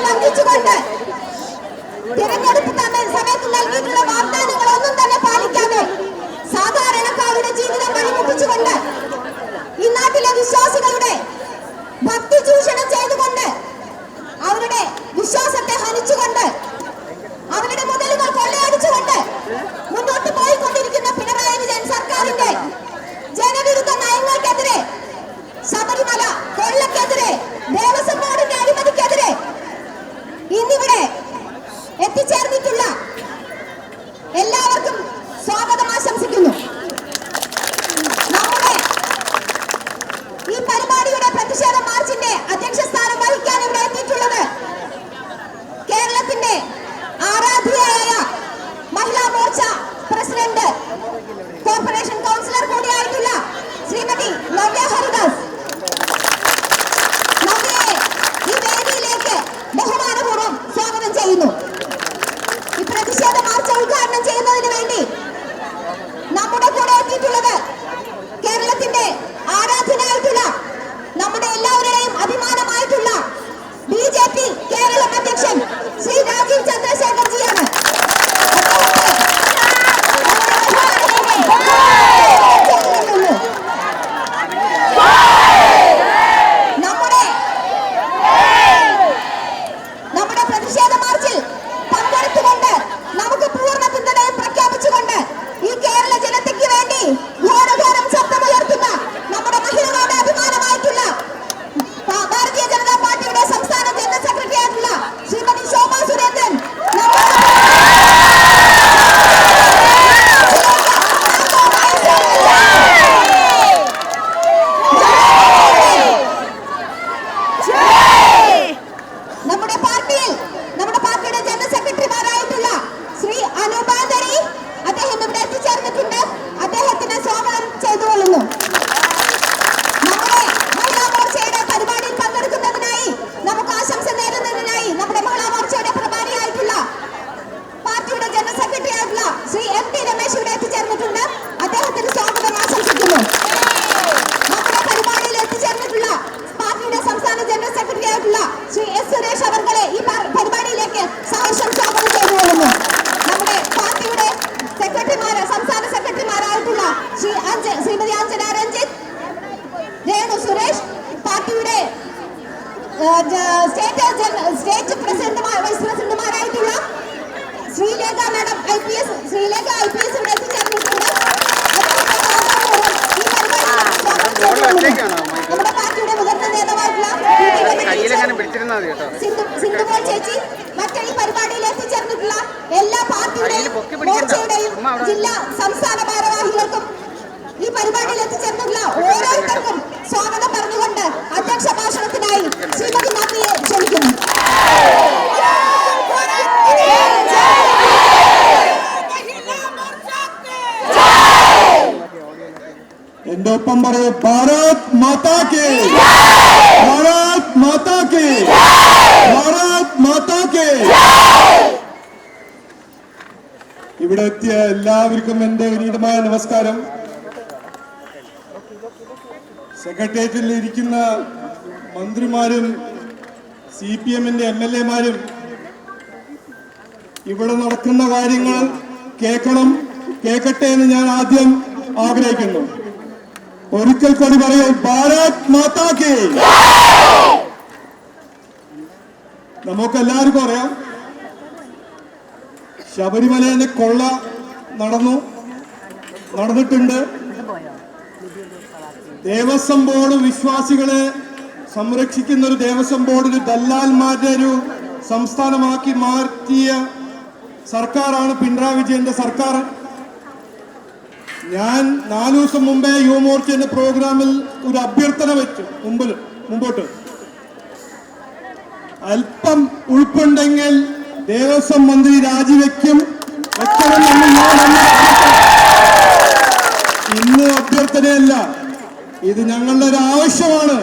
ജനങ്ങളെ വഞ്ചിച്ചുകൊണ്ട് തിരഞ്ഞെടുപ്പ് തന്നെ സമയത്ത് നൽകിയിട്ടുള്ള വാഗ്ദാനങ്ങളൊന്നും തന്നെ പാലിക്കാതെ സാധാരണക്കാരുടെ ജീവിതം മണിമുട്ടിച്ചുകൊണ്ട് ഈ നാട്ടിലെ വിശ്വാസികളുടെ ഭക്തി ചൂഷണം ചെയ്തുകൊണ്ട് അവരുടെ വിശ്വാസത്തെ ഹനിച്ചുകൊണ്ട് അവരുടെ മുതലുകൾ കൊള്ളയടിച്ചുകൊണ്ട് തന്നാൽ ചേച്ചി എല്ലാ ജില്ലാ ഈ ഓരോരുത്തർക്കും സ്വാഗതം പറഞ്ഞുകൊണ്ട് അധ്യക്ഷ ശ്രീമതി ക്ഷണിക്കുന്നു. എന്റെ ഒപ്പം പറയൂ ഭാരത് മാതാ കേ. ഇവിടെ എത്തിയ എല്ലാവർക്കും എന്റെ വിനീതമായ നമസ്കാരം. സെക്രട്ടേറിയറ്റിൽ ഇരിക്കുന്ന മന്ത്രിമാരും സി പി എമ്മിന്റെ എം എൽ എമാരും ഇവിടെ നടക്കുന്ന കാര്യങ്ങൾ കേൾക്കണം കേൾക്കട്ടെ എന്ന് ഞാൻ ആദ്യം ആഗ്രഹിക്കുന്നു. ഒരിക്കൽ കൂടി പറയൂ ഭാരത് മാതാക്കേ നമുക്ക് എല്ലാവർക്കും അറിയാം ശബരിമലയിലെ കൊള്ള നടന്നു നടന്നിട്ടുണ്ട്. ദേവസ്വം ബോർഡ് വിശ്വാസികളെ സംരക്ഷിക്കുന്ന ഒരു ദേവസ്വം ബോർഡ് ഒരു ദല്ലാൽമാരുടെ ഒരു സംസ്ഥാനമാക്കി മാറ്റിയ സർക്കാരാണ് പിണറായി വിജയന്റെ സർക്കാർ. ഞാൻ നാലു ദിവസം മുമ്പേ യുവമോർച്ചയുടെ പ്രോഗ്രാമിൽ ഒരു അഭ്യർത്ഥന വെച്ചു മുമ്പിൽ മുമ്പോട്ട്. അല്പം ഉൾപ്പുണ്ടെങ്കിൽ ദേവസ്വം മന്ത്രി രാജിവെക്കും. വെക്കണമെന്ന് ഇന്ന് അഭ്യർത്ഥനയല്ല ഇത് ഞങ്ങളുടെ ഒരു ആവശ്യമാണ്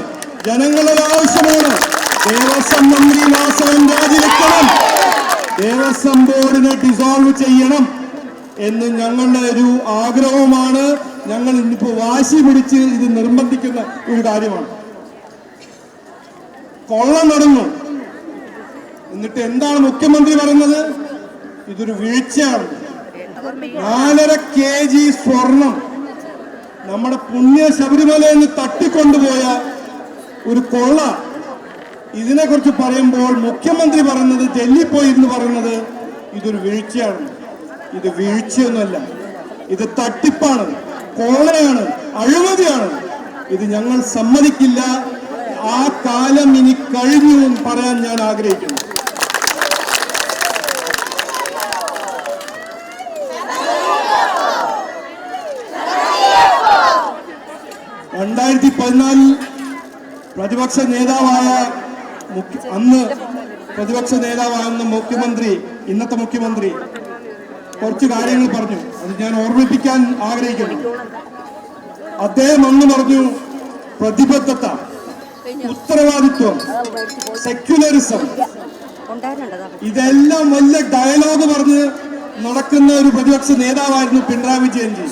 ജനങ്ങളുടെ ഒരു ആവശ്യമാണ് ദേവസ്വം മന്ത്രി വാസവൻ രാജിവെക്കണം. ദേവസ്വം ബോർഡിനെ ഡിസോൾവ് ചെയ്യണം എന്ന് ഞങ്ങളുടെ ഒരു ആഗ്രഹവുമാണ്. ഞങ്ങൾ ഇന്നിപ്പോ വാശി പിടിച്ച് ഇത് നിർബന്ധിക്കുന്ന ഒരു കാര്യമാണ്. കൊള്ള നടന്നു എന്നിട്ട് എന്താണ് മുഖ്യമന്ത്രി പറയുന്നത്? ഇതൊരു വീഴ്ചയാണ്. നാലര കെ ജി സ്വർണം നമ്മുടെ പുണ്യ ശബരിമലയിൽ നിന്ന് തട്ടിക്കൊണ്ടുപോയ ഒരു കൊള്ള. ഇതിനെക്കുറിച്ച് പറയുമ്പോൾ മുഖ്യമന്ത്രി പറയുന്നത് ഡൽഹി പോയി എന്ന് പറയുന്നത് ഇതൊരു വീഴ്ചയാണ്. ഇത് വീഴ്ചയൊന്നുമല്ല. ഇത് തട്ടിപ്പാണ്. കോളയാണ് അഴിമതിയാണ്. ഇത് ഞങ്ങൾ സമ്മതിക്കില്ല. ആ കാലം ഇനി കഴിഞ്ഞു പറയാൻ ഞാൻ ആഗ്രഹിക്കുന്നു. പതിനാലിൽ പ്രതിപക്ഷ നേതാവായ അന്ന് പ്രതിപക്ഷ നേതാവായിരുന്ന മുഖ്യമന്ത്രി ഇന്നത്തെ മുഖ്യമന്ത്രി കുറച്ച് കാര്യങ്ങൾ പറഞ്ഞു. അത് ഞാൻ ഓർമ്മിപ്പിക്കാൻ ആഗ്രഹിക്കുന്നു. അദ്ദേഹം അന്ന് പറഞ്ഞു പ്രതിബദ്ധത ഉത്തരവാദിത്വം സെക്യുലറിസം ഇതെല്ലാം വലിയ ഡയലോഗ് പറഞ്ഞ് നടക്കുന്ന ഒരു പ്രതിപക്ഷ നേതാവായിരുന്നു പിണറായി വിജയൻജി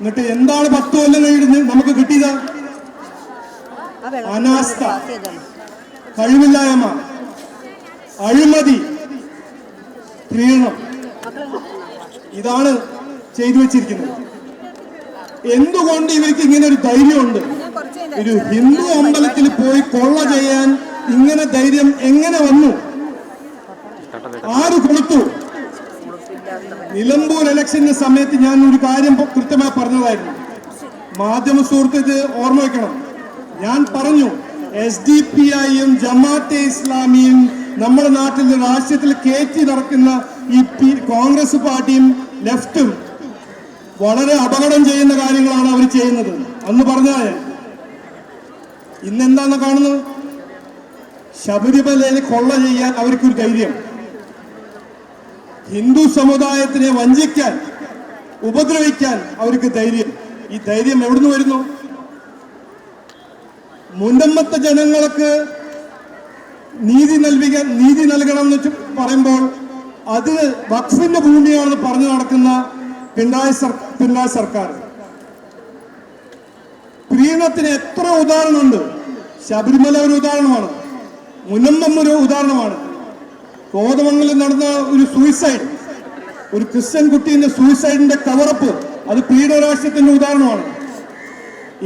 എന്നിട്ട് എന്താണ് പത്ത് കൊല്ലം കഴിഞ്ഞ് നമുക്ക് കിട്ടിയത്? അനാസ്ഥ. കഴിവില്ലായ്മ. അഴിമതി. പ്രീണം ഇതാണ് ചെയ്തു വെച്ചിരിക്കുന്നത്. എന്തുകൊണ്ട് ഇവർക്ക് ഇങ്ങനെ ഒരു ധൈര്യമുണ്ട്? ഒരു ഹിന്ദു അമ്പലത്തിൽ പോയി കൊള്ള ചെയ്യാൻ ഇങ്ങനെ ധൈര്യം എങ്ങനെ വന്നു? ആര് കൊടുത്തു? നിലമ്പൂർ ഇലക്ഷന്റെ സമയത്ത് ഞാൻ ഒരു കാര്യം കൃത്യമായി പറഞ്ഞതായിരുന്നു. മാധ്യമ സുഹൃത്ത് ഓർമ്മ വെക്കണം. ഞാൻ പറഞ്ഞു എസ് ഡി പി ഐയും ജമാഅത്തെ ഇസ്ലാമിയും നമ്മുടെ നാട്ടിൽ രാഷ്ട്രീയത്തിൽ കയറ്റി നടക്കുന്ന ഈ കോൺഗ്രസ് പാർട്ടിയും ലെഫ്റ്റും വളരെ അപകടം ചെയ്യുന്ന കാര്യങ്ങളാണ് അവർ ചെയ്യുന്നത്. അന്ന് പറഞ്ഞാൽ ഞാൻ ഇന്നെന്താന്ന് കാണുന്നത്? ശബരിമലയിൽ കൊള്ള ചെയ്യാൻ അവർക്കൊരു ധൈര്യം. ഹിന്ദു സമുദായത്തിനെ വഞ്ചിക്കാൻ ഉപദ്രവിക്കാൻ അവർക്ക് ധൈര്യം. ഈ ധൈര്യം എവിടുന്ന് വരുന്നു? മുന്നമ്മത്തെ ജനങ്ങൾക്ക് നീതി നൽകിക്കാൻ നീതി നൽകണം എന്ന് പറയുമ്പോൾ അത് വഖഫിന്റെ ഭൂമിയാണെന്ന് പറഞ്ഞു നടക്കുന്ന പിണറായി പിണറായി സർക്കാർ. പ്രീണത്തിന് എത്ര ഉദാഹരണമുണ്ട്? ശബരിമല ഒരു ഉദാഹരണമാണ്. മുനമ്പം ഒരു ഉദാഹരണമാണ്. കോതമംഗലം നടന്ന ഒരു സൂയിസൈഡ് ഒരു ക്രിസ്ത്യൻ കുട്ടീന്റെ സൂയിസൈഡിന്റെ കവറപ്പ് അത് പീഡരാഷ്ട്രത്തിന്റെ ഉദാഹരണമാണ്.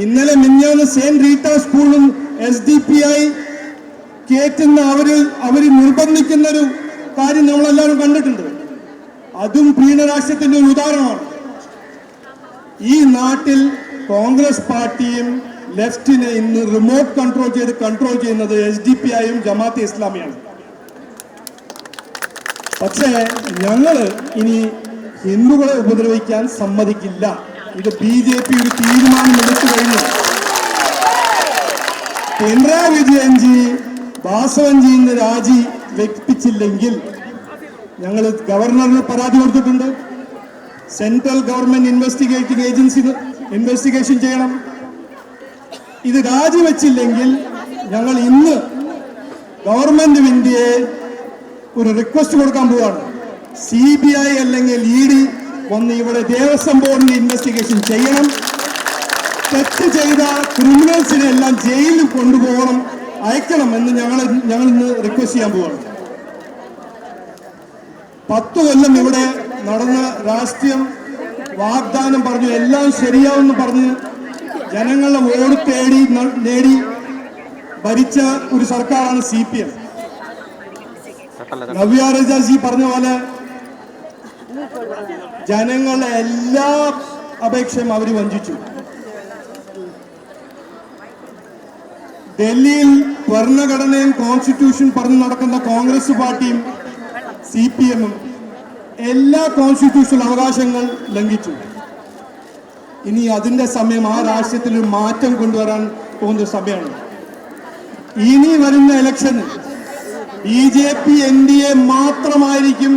ഇന്നലെ മിഞ്ഞാന്ന് സെയിന്റ് റീറ്റ സ്കൂളും എസ് ഡി പി ആയി കയറ്റുന്ന അവർ അവർ നിർബന്ധിക്കുന്ന ഒരു കാര്യം നമ്മളെല്ലാവരും കണ്ടിട്ടുണ്ട്. അതും പീഡരാഷ്ട്രത്തിന്റെ ഒരു ഉദാഹരണമാണ്. ഈ നാട്ടിൽ കോൺഗ്രസ് പാർട്ടിയും ലെഫ്റ്റിനെ ഇന്ന് റിമോട്ട് കൺട്രോൾ ചെയ്ത് കൺട്രോൾ ചെയ്യുന്നത് എസ് ഡി പി ആയും ജമാഅത്തെ ഇസ്ലാമിയാണ്. പക്ഷേ ഞങ്ങൾ ഇനി ഹിന്ദുക്കളെ ഉപദ്രവിക്കാൻ സമ്മതിക്കില്ല. ഇത് ബി ജെ പി ഒരു തീരുമാനം എടുത്തു കഴിഞ്ഞു. പിണറായി വിജയൻജി വാസവൻജിന്റെ രാജി വെപ്പിച്ചില്ലെങ്കിൽ ഞങ്ങൾ ഗവർണറിന് പരാതി കൊടുത്തിട്ടുണ്ട്. Central government investigating agency investigation ചെയ്യണം. ഇത് രാജിവെച്ചില്ലെങ്കിൽ ഞങ്ങൾ ഇന്ന് ഗവൺമെന്റ് ഓഫ് ഇന്ത്യയെ ഒരു റിക്വസ്റ്റ് കൊടുക്കാൻ പോവാണ്. സി ബി ഐ അല്ലെങ്കിൽ ഇ ഡി വന്ന് ഇവിടെ ദേവസ്വം ബോർഡിന്റെ ഇൻവെസ്റ്റിഗേഷൻ ചെയ്യണം. തെറ്റ് ചെയ്ത ക്രിമിനൽസിനെ എല്ലാം ജയിലിൽ കൊണ്ടുപോകണം അയക്കണം എന്ന് ഞങ്ങൾ ഞങ്ങൾ ഇന്ന് റിക്വസ്റ്റ് ചെയ്യാൻ പോവാണ്. പത്ത് കൊല്ലം ഇവിടെ നടന്ന രാഷ്ട്രീയം വാഗ്ദാനം പറഞ്ഞു എല്ലാം ശരിയാവുമെന്ന് പറഞ്ഞ് ജനങ്ങളുടെ വോട്ട് തേടി നേടി ഭരിച്ച ഒരു സർക്കാരാണ് C P M Navya Rajaji പറഞ്ഞ പോലെ ജനങ്ങളുടെ എല്ലാ അപേക്ഷയും അവർ വഞ്ചിച്ചു. ഡൽഹിയിൽ ഭരണഘടനയും കോൺസ്റ്റിറ്റ്യൂഷൻ പറഞ്ഞു നടക്കുന്ന കോൺഗ്രസ് പാർട്ടിയും സി പി എമ്മും എല്ലാ കോൺസ്റ്റിറ്റ്യൂഷണൽ അവകാശങ്ങൾ ലംഘിച്ചു. ഇനി അതിന്റെ സമയം ആ രാഷ്ട്രീയത്തിൽ മാറ്റം കൊണ്ടുവരാൻ പോകുന്ന സമയമാണ് ഇനി വരുന്ന ഇലക്ഷന് B J P N D A മാത്രമായിരിക്കും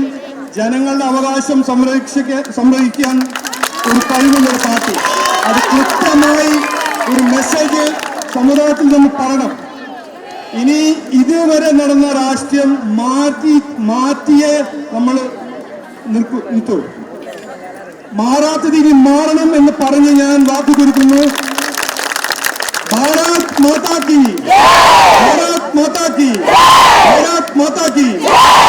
ജനങ്ങളുടെ അവകാശം സംരക്ഷിക്ക സംരക്ഷിക്കാൻ ഒരു കഴിവുള്ള പാർട്ടി. അത് കൃത്യമായി ഒരു മെസ്സേജ് സമുദായത്തിൽ നിന്ന് പറയണം. ഇനി ഇതുവരെ നടന്ന രാഷ്ട്രീയം മാറ്റി മാറ്റിയേ നമ്മൾ നിൽക്കൂ മാറാത്തത് ഇനി മാറണം എന്ന് പറഞ്ഞ് ഞാൻ വാക്ക് കൊടുക്കുന്നു. ഭാരത് മാതാക്കി ഭാരത് മാതാ കി ഭാരത്